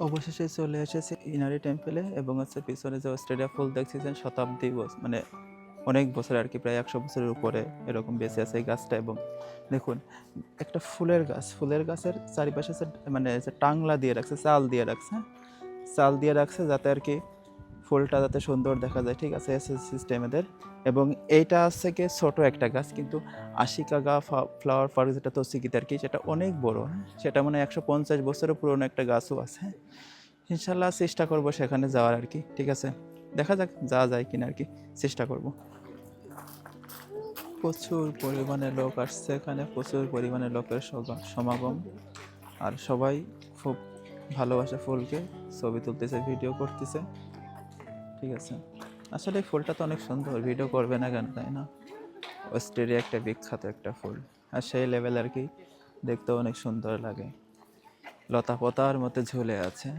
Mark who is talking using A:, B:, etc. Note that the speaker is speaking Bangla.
A: অবশেষে চলে এসেছে ইনারি টেম্পেলে এবং হচ্ছে পিছনে যে অস্ট্রেলিয়া ফুল দেখছিলেন শতাব্দী বস- মানে অনেক বছর আর কি, প্রায় একশো বছরের উপরে এরকম বেঁচে আছে এই গাছটা। এবং দেখুন, একটা ফুলের গাছ, ফুলের গাছের চারিপাশে মানে টাংলা দিয়ে রাখছে, চাল দিয়ে রাখছে চাল দিয়ে রাখছে যাতে আর কি ফুলটা যাতে সুন্দর দেখা যায়, ঠিক আছে এসএস সিস্টেম এদের। এবং এইটা আছে কি ছোট একটা গাছ, কিন্তু আশিকাগা ফ্লাওয়ার পার্ক যেটা তসিকিতে আর কি, সেটা অনেক বড়। সেটা মানে একশো পঞ্চাশ বছরের পুরনো একটা গাছও আছে। ইনশাল্লাহ চেষ্টা করব সেখানে যাওয়ার আর কি, ঠিক আছে? দেখা যাক যা যায় কিনা আর কি, চেষ্টা করব। প্রচুর পরিমাণে লোক আসছে এখানে, প্রচুর পরিমাণে লোকের সমাগম। আর সবাই খুব ভালোবাসে ফুলকে, ছবি তুলতেছে ভিডিও করতেছে। ঠিক আছে। আসলে ফুলটা তো অনেক সুন্দর ভিডিও করবে না কেন, তাই না? অস্ট্রেলিয়া একটা বিখ্যাত একটা ফুল। আর সেই লেভেল আর কি দেখতে অনেক সুন্দর লাগে। লতা পতার মতো ঝুলে আছে।